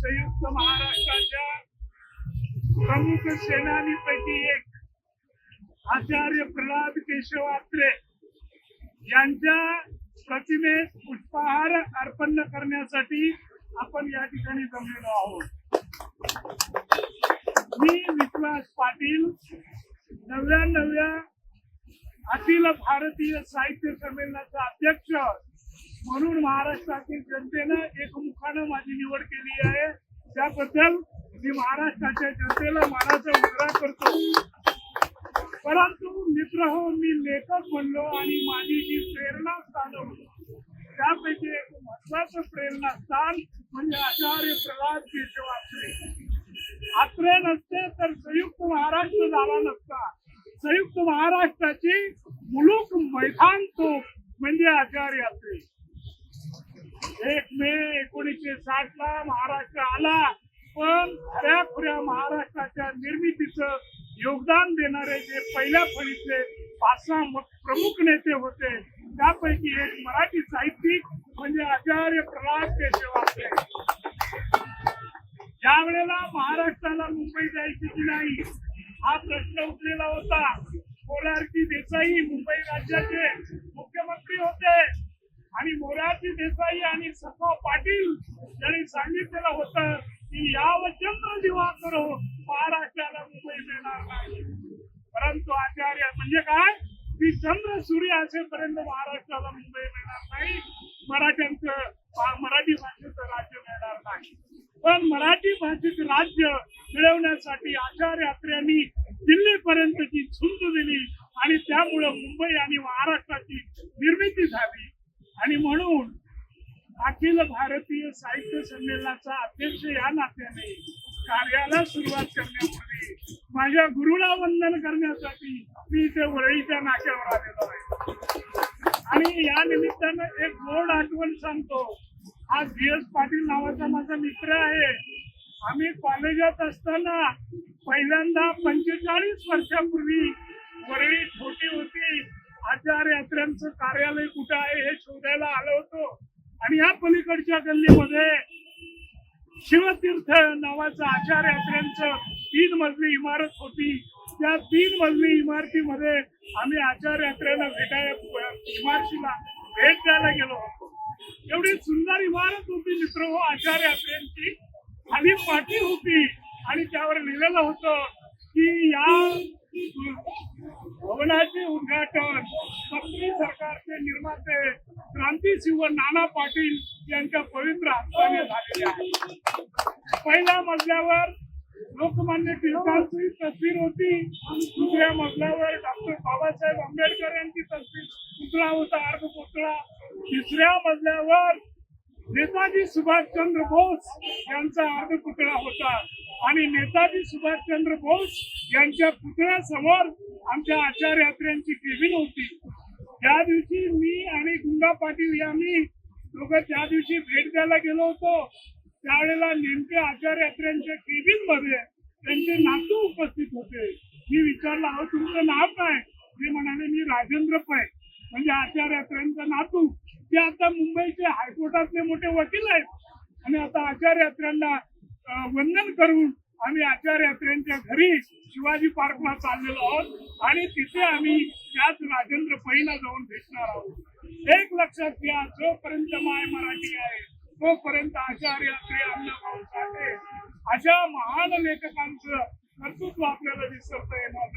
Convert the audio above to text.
संयुक्त महाराष्ट्राच्या प्रमुख सेनानीपैकी एक आचार्य प्रल्हाद केशव आत्रे यांच्या प्रतिमेस पुष्पहार अर्पण करण्यासाठी आपण या ठिकाणी जमलेलो आहोत. मी विश्वास पाटील नव्या नव्या अखिल भारतीय साहित्य संमेलनाचा अध्यक्ष म्हणून महाराष्ट्रातील जनतेनं एकमुखानं माझी निवड केली आहे. त्याबद्दल मी महाराष्ट्राच्या जनतेला मानाचा उजरा करतो. परंतु मित्र हो मी लेखक म्हणलो आणि माझी जी प्रेरणास्थान होती त्यापैकी एक महत्वाचं प्रेरणास्थान म्हणजे आचार्य प्रल्हाद केशव आत्रे आत्रे नसते तर संयुक्त महाराष्ट्र झाला नसता. संयुक्त महाराष्ट्राची मुलूक मैदान तो म्हणजे आचार्य आत्रे एक मे एकोणीसशे साठ ला महाराष्ट्र आला पण त्या खुऱ्या महाराष्ट्राच्या निर्मितीचं योगदान देणारे जे पहिल्या फळीतले पाच सहा प्रमुख नेते होते त्यापैकी एक मराठी साहित्यिक म्हणजे आचार्य प्रल्हाद केशवाचे. ज्या वेळेला महाराष्ट्राला मुंबई जायची की नाही हा प्रश्न उठलेला होता. मोरारजी देसाई मुंबई राज्याचे मुख्यमंत्री होते. आणि मोरारजी देसाई आणि सखा पाटील यांनी सांगितलेलं होतं की याव चंद्र दिवाकर हो महाराष्ट्राला मुंबई मिळणार नाही. परंतु आचार्य म्हणजे काय? की चंद्र सूर्य असेपर्यंत महाराष्ट्राला मुंबई मिळणार नाही. मराठ्यांचं मराठी भाषेचं राज्य मिळणार नाही. पण मराठी भाषेचं राज्य मिळवण्यासाठी आचार्य यात्र्यांनी दिल्लीपर्यंतची झुंज दिली आणि त्यामुळे मुंबई आणि महाराष्ट्राची निर्मिती झाली. आणि म्हणून अखिल भारतीय साहित्य संमेलनाचा अध्यक्ष या नात्याने कार्याला सुरुवात करण्यापूर्वी माझ्या गुरुला वंदन करण्यासाठी मी इथे वरळीच्या नाक्यावर आलेलो आहे. आणि या निमित्तानं एक गोड आठवण सांगतो. हा जी एस पाटील नावाचा माझा मित्र आहे. आम्ही कॉलेजात असताना पहिल्यांदा पंचेचाळीस वर्षापूर्वी वरळी छोटी आचार्य यात्र्यांचं कार्यालय कुठं आहे हे शोधायला आलो होतो. आणि या पलीकडच्या गल्लीमध्ये शिवतीर्थ नावाचं आचार यात्र्यांचं तीन मजली इमारत होती. त्या तीन मजली इमारतीमध्ये आम्ही आचार यात्रेला भेटायला इमारतीला भेट द्यायला गेलो होतो. एवढी सुंदर इमारत होती मित्र हो आचार यात्रेंची खाली पाठी होती आणि त्यावर लिहिलेलं होतं की या भवनाचे उद्घाटन पत्नी सरकारचे निर्माते क्रांतीसिंह नाना पाटील यांच्या पवित्र हस्ताने झालेले आहे. पहिल्या मजल्यावर लोकमान्य टिळकांची तस्वीर होती. दुसऱ्या मजल्यावर डॉक्टर बाबासाहेब आंबेडकर यांची तस्वीर पुतळा होता अर्ध पुतळा. तिसऱ्या मजल्यावर नेताजी सुभाषचंद्र बोस यांचा अर्ध पुतळा होता. आणि नेताजी सुभाषचंद्र बोस यांच्या पुतळ्यासमोर आमच्या आचार यात्र्यांची केबिन होती. त्या दिवशी मी आणि गुंडा पाटील यांनी दोघं त्या दिवशी भेट द्यायला गेलो होतो. त्यावेळेला नेमके आचार यात्र्यांच्या केबिनमध्ये त्यांचे नातू उपस्थित होते. मी विचारलं अहो तुमचं नाव काय? ते म्हणाले मी राजेंद्र पै म्हणजे आचार यात्र्यांचा नातू. ते आता मुंबईचे हायकोर्टातले मोठे वकील आहेत. आणि आता आचार यात्र्यांना वंदन करून आम्ही आचार्य यात्रेंच्या घरी शिवाजी पार्कला चाललेलो आहोत. आणि तिथे आम्ही त्याच राजेंद्र पहिला जाऊन भेटणार आहोत. एक लक्षात घ्या जोपर्यंत माय मराठी आहे तोपर्यंत आचार्य यात्रे अण्णाभाऊ साठे अशा महान लेखकांचं कर्तृत्व आपल्याला विसरता येणार